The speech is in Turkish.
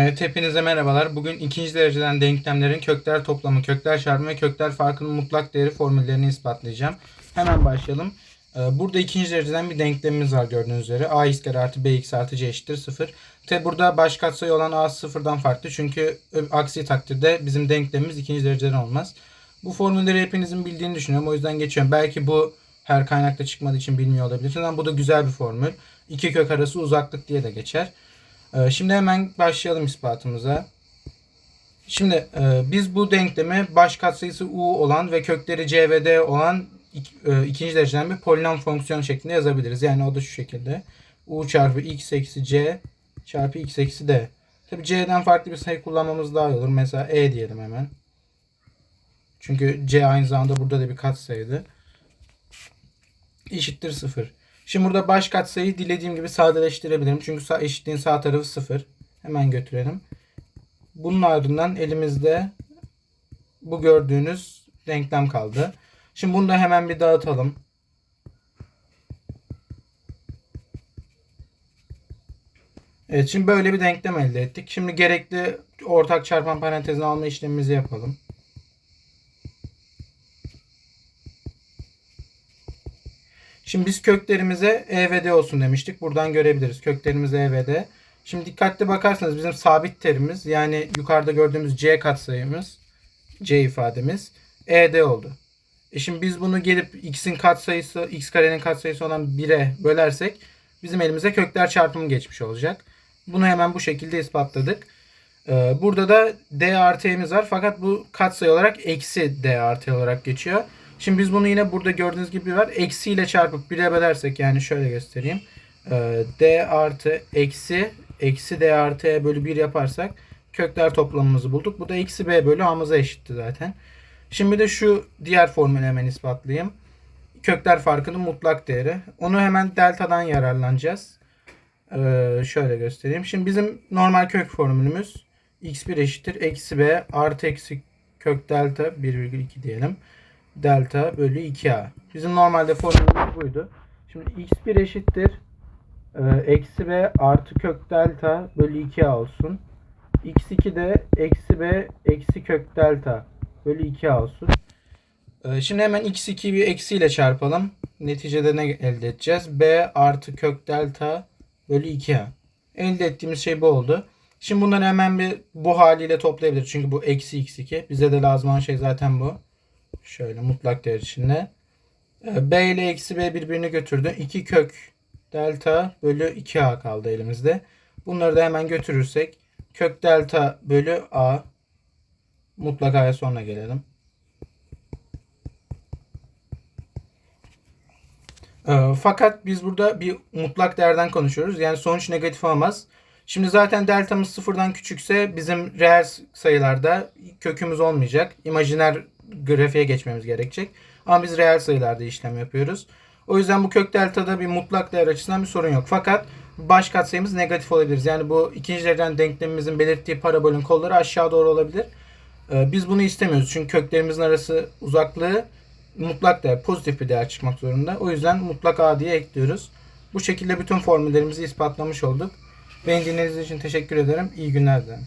Evet hepinize merhabalar. Bugün ikinci dereceden denklemlerin kökler toplamı, kökler çarpımı ve kökler farkının mutlak değeri formüllerini ispatlayacağım. Hemen başlayalım. Ee, Burada ikinci dereceden bir denklemimiz var gördüğünüz üzere. ax kare artı bx artı c eşittir 0. Tabi burada baş katsayı olan a sıfırdan farklı. Çünkü aksi takdirde bizim denklemimiz ikinci dereceden olmaz. Bu formülleri hepinizin bildiğini düşünüyorum. O yüzden geçiyorum. Belki bu her kaynakta çıkmadığı için bilmiyor olabilirsiniz ama bu da güzel bir formül. İki kök arası uzaklık diye de geçer. Ee, Şimdi hemen başlayalım ispatımıza. Şimdi e, biz bu denklemi baş katsayısı u olan ve kökleri c ve d olan e, ikinci dereceden bir polinom fonksiyon şeklinde yazabiliriz. Yani o da şu şekilde. u çarpı x eksi c çarpı x eksi d. Tabi c'den farklı bir sayı kullanmamız daha iyi olur. Mesela e diyelim hemen. Çünkü c aynı zamanda burada da bir katsayıydı. Eşittir 0. Şimdi burada baş katsayıyı dilediğim gibi sadeleştirebilirim. Çünkü sağ, eşitliğin sağ tarafı 0. Hemen götürelim. Bunun ardından elimizde bu gördüğünüz denklem kaldı. Şimdi bunu da hemen bir dağıtalım. Evet şimdi böyle bir denklem elde ettik. Şimdi gerekli ortak çarpan parantezini alma işlemimizi yapalım. Şimdi biz köklerimize E ve D olsun demiştik. Buradan görebiliriz. Köklerimiz E ve D. Şimdi dikkatli bakarsanız bizim sabit terimiz yani yukarıda gördüğümüz C katsayımız C ifademiz ED oldu. E şimdi biz bunu gelip x'in katsayısı x karenin katsayısı olan 1'e bölersek bizim elimize kökler çarpımı geçmiş olacak. Bunu hemen bu şekilde ispatladık. Ee, Burada da d artı e'miz var fakat bu katsayı olarak eksi d artı olarak geçiyor. Şimdi biz bunu yine burada gördüğünüz gibi var. Eksi ile çarpıp 1'e bölersek yani şöyle göstereyim. Ee, d artı eksi eksi d artı e bölü 1 yaparsak kökler toplamımızı bulduk. Bu da eksi b bölü a'mıza eşitti zaten. Şimdi de şu diğer formülü hemen ispatlayayım. Kökler farkının mutlak değeri. Onu hemen delta'dan yararlanacağız. Ee, şöyle göstereyim. Şimdi bizim normal kök formülümüz x1 eşittir eksi b artı eksi kök delta 1,2 diyelim. Delta bölü 2a. Bizim normalde formülümüz buydu. Şimdi x1 eşittir e, eksi b artı kök delta bölü 2a olsun. x2 de eksi b eksi kök delta bölü 2a olsun. Ee, Şimdi hemen x2'yi bir eksiyle çarpalım. Neticede ne elde edeceğiz? b artı kök delta bölü 2a. Elde ettiğimiz şey bu oldu. Şimdi bunları hemen bir bu haliyle toplayabiliriz. Çünkü bu eksi x2. Bize de lazım olan şey zaten bu. Şöyle mutlak değer içinde. Ee, b ile eksi b birbirini götürdü. 2 kök delta bölü 2a kaldı elimizde. Bunları da hemen götürürsek kök delta bölü a mutlak a'ya sonra gelelim. Ee, Fakat biz burada bir mutlak değerden konuşuyoruz. Yani sonuç negatif olmaz. Şimdi zaten deltamız sıfırdan küçükse bizim reel sayılarda kökümüz olmayacak. İmajiner grafiğe geçmemiz gerekecek. Ama biz reel sayılarda işlem yapıyoruz. O yüzden bu kök deltada bir mutlak değer açısından bir sorun yok. Fakat baş katsayımız negatif olabilir. Yani bu ikinci dereceden denklemimizin belirttiği parabolün kolları aşağı doğru olabilir. Ee, Biz bunu istemiyoruz. Çünkü köklerimizin arası uzaklığı mutlak değer, pozitif bir değer çıkmak zorunda. O yüzden mutlak A diye ekliyoruz. Bu şekilde bütün formüllerimizi ispatlamış olduk. Beni dinlediğiniz için teşekkür ederim. İyi günler dilerim.